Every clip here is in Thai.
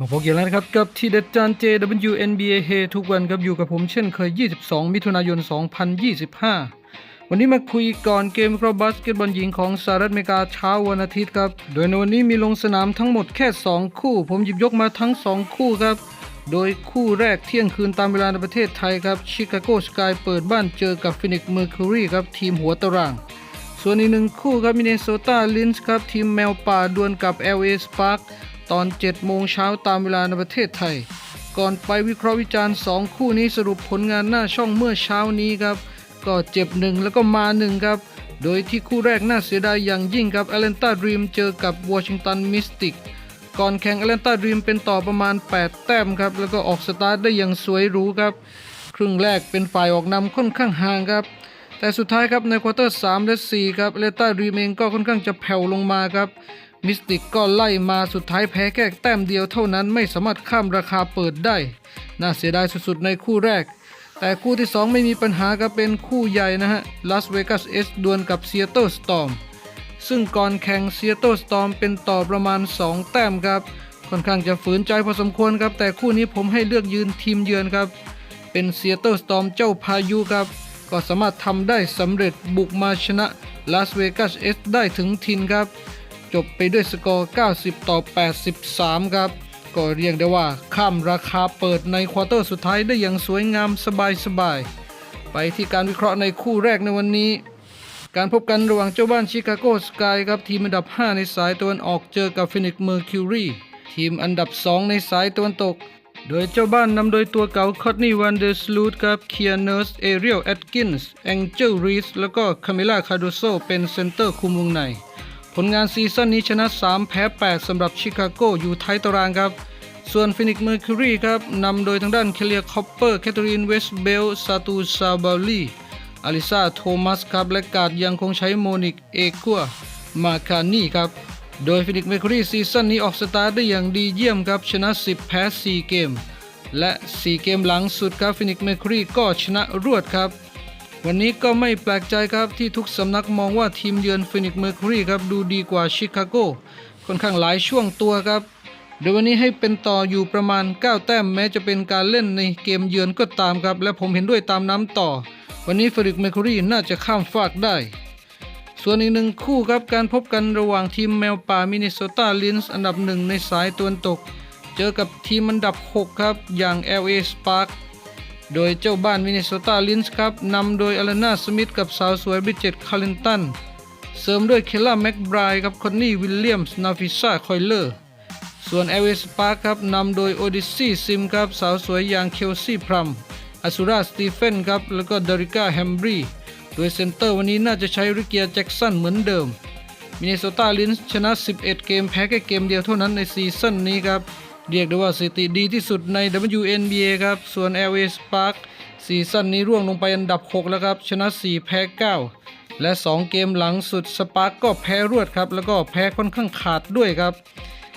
มาพบกันแล้วนะครับกับทีเด็ดจาน JWNBA เฮทุกวันครับอยู่กับผมเช่นเคย 22 มิถุนายน 2025 วันนี้มาคุยก่อนเกมครอบบาสเกตบอลหญิงของสหรัฐอเมริกาเช้าวันอาทิตย์ครับ โดยในวันนี้มีลงสนามทั้งหมดแค่ 2 คู่ ผมหยิบยกมาทั้ง 2 คู่ครับ โดยคู่แรกเที่ยงคืนตามเวลาในประเทศไทยครับชิคาโกสกายเปิดบ้านเจอกับฟินิกซ์เมอร์คิวรีครับทีมหัวตารางส่วนอีกหนึ่งคู่ครับมินเนโซตาลินส์ครับทีมแมวป่าดวลกับ LA Spark ตอน 7 โมงเช้าตามเวลาในประเทศไทย ก่อนไปวิเคราะห์วิจารณ์ 2 คู่นี้สรุปผลงานหน้าช่องเมื่อเช้านี้ครับ ก็เจ็บหนึ่งแล้วก็มาหนึ่งครับ โดยที่คู่แรกน่าเสียดายอย่างยิ่งครับแอตแลนตาดรีมเจอกับวอชิงตันมิสติกก่อนแข่งแอตแลนตาดรีมเป็นต่อประมาณ 8 แต้มครับ แล้วก็ออกสตาร์ทได้อย่างสวยหรูครับ ครึ่งแรกเป็นฝ่ายออกนำค่อนข้างห่างครับ แต่สุดท้ายครับในควอเตอร์ 3 และ 4 ครับเลต้าดรีมเองก็ค่อนข้างจะแผ่วลงมาครับ มิสติกก็ไล่มาสุดท้ายแพ้แค่แต้มเดียวเท่านั้นไม่สามารถข้ามราคาเปิดได้ น่าเสียดายสุดๆในคู่แรก แต่คู่ที่ 2 ไม่มีปัญหาครับเป็นคู่ใหญ่นะฮะลาสเวกัสเอสดวลกับเซียโตสตอมซึ่งก่อนแข่งเซียโตสตอมเป็นต่อประมาณ 2 แต้มครับ ค่อนข้างจะฝืนใจพอสมควรครับ แต่คู่นี้ผมให้เลือกยืนทีมเยือนครับ เป็นเซียโตสตอมเจ้าพายุครับ ก็สามารถทำได้สำเร็จบุกมาชนะลาสเวกัสเอสได้ถึงทินครับ จบไปด้วยสกอร์ 90 ต่อ 83 ครับ ก็เรียกได้ว่าข้ามราคาเปิดในควอเตอร์สุดท้ายได้อย่างสวยงามสบายๆ ไปที่การวิเคราะห์ในคู่แรกในวันนี้ การพบกันระหว่างเจ้าบ้านชิคาโกสกายครับทีมอันดับ 5 ในสายตะวันออกเจอกับฟินิกเมอร์คิวรีทีมอันดับ 2 ในสายตะวันตก โดยเจ้าบ้านนำโดยตัวเก่าคอตนีวันเดอร์สลูดครับเคียเนอร์สเอเรียลแอตกินส์แองเจลรีสแล้วก็คาเมล่าคาร์โดโซเป็นเซนเตอร์คุมวงใน ผลงานซีซั่นนี้ชนะ 3 แพ้ 8สำหรับชิคาโกอยู่ท้ายตารางครับ ส่วนฟินิกซ์เมอร์คิวรีครับนำโดยทางด้านเคเลียคอปเปอร์แคทเธอรีนเวสเบลซาตูซาบาลีอลิซาโทมัสครับและกาดยังคงใช้โมนิกเอกัวมาคานี่ครับ โดยฟินิกซ์เมอร์คิวรีซีซั่นนี้ออกสตาร์ทได้อย่างดีเยี่ยมครับชนะ 10 แพ้ 4 เกม และ 4 เกมหลังสุดครับฟินิกซ์เมอร์คิวรีก็ชนะรวดครับ วันนี้ก็ไม่แปลกใจครับที่ทุกสำนักมองว่าทีมเยือนฟินิกเมอร์คิรีครับดูดีกว่าชิคาโกค่อนข้างหลายช่วงตัวครับโดยวันนี้ให้เป็นต่ออยู่ประมาณ 9 แต้มแม้จะเป็นการเล่นในเกมเยือนก็ตามครับ และผมเห็นด้วยตามน้ำต่อ วันนี้ฟินิกเมอร์คิรีน่าจะข้ามฟากได้ ส่วนอีกหนึ่งคู่ครับการพบกันระหว่างทีมแมวป่ามินนิโซตาลินส์อันดับหนึ่งในสายตะวันตก เจอกับทีมอันดับ 6 ครับอย่าง LA Spark โดยเจ้าบ้านมินนิโซตาลินส์ครับนำโดยอลนาสมิธกับสาวสวยบริดเจตคาร์ลินตัน เสริมด้วยเคลล่าแม็กไบรด์กับคอนนี่วิลเลียมส์นาฟิซาคอยเลอร์ ส่วนเอเวสปาร์ครับนำโดยโอดิซี่ซิมครับสาวสวยอย่างเคลซี่พรัมอสุราสตีเฟนครับแล้วก็ดาริก้าแฮมบรีโดยเซนเตอร์วันนี้น่าจะใช้ริเกียแจ็กสันเหมือนเดิมมินนิโซตาลินส์ชนะ 11 เกมแพ้แค่เกมเดียวเท่านั้นในซีซั่นนี้ครับ เรียกได้ว่าสถิติดีที่สุดใน WNBA ครับ ส่วน LA Spark ซีซั่นนี้ร่วงลงไปอันดับ 6 แล้วครับ ชนะ 4 แพ้ 9 และ 2 เกมหลังสุดสปาร์กก็แพ้รวดครับ แล้วก็แพ้ค่อนข้างขาดด้วยครับ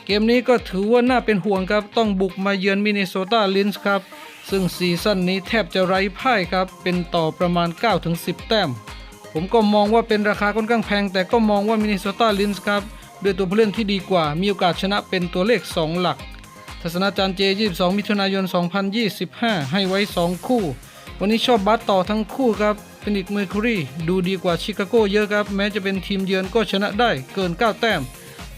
เกมนี้ก็ถือว่าน่าเป็นห่วงครับ ต้องบุกมาเยือนมินนิโซตาลินส์ครับ ซึ่งซีซั่นนี้แทบจะไร้พ่ายครับ เป็นต่อประมาณ 9-10 แต้ม ผมก็มองว่าเป็นราคาค่อนข้างแพง แต่ก็มองว่ามินนิโซตาลินส์ครับด้วยตัวผู้เล่นที่ดีกว่ามีโอกาสชนะเป็นตัวเลข 2 หลัก ทัศนาจารย์เจ 22 มิถุนายน 2025 ให้ไว้ 2 คู่ วันนี้ชอบบัสต่อทั้งคู่ครับฟินิกเมอร์คิวรีดูดีกว่าชิคาโกเยอะครับ แม้จะเป็นทีมเยือนก็ชนะได้เกิน 9 แต้ม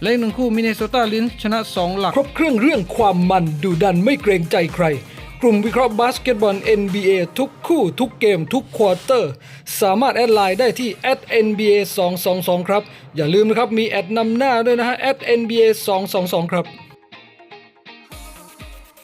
และอีกหนึ่งคู่มินนิโซตาลินชนะ 2 หลัก ครบเครื่องเรื่องความมันดุดันไม่เกรงใจใคร กลุ่มวิเคราะห์บาสเกตบอล NBA ทุกคู่ทุกเกมทุกควอเตอร์ สามารถแอดไลน์ได้ที่ @nba 222ครับ อย่าลืมนะครับมีแอดนำหน้าด้วยนะฮะ @nba 222ครับ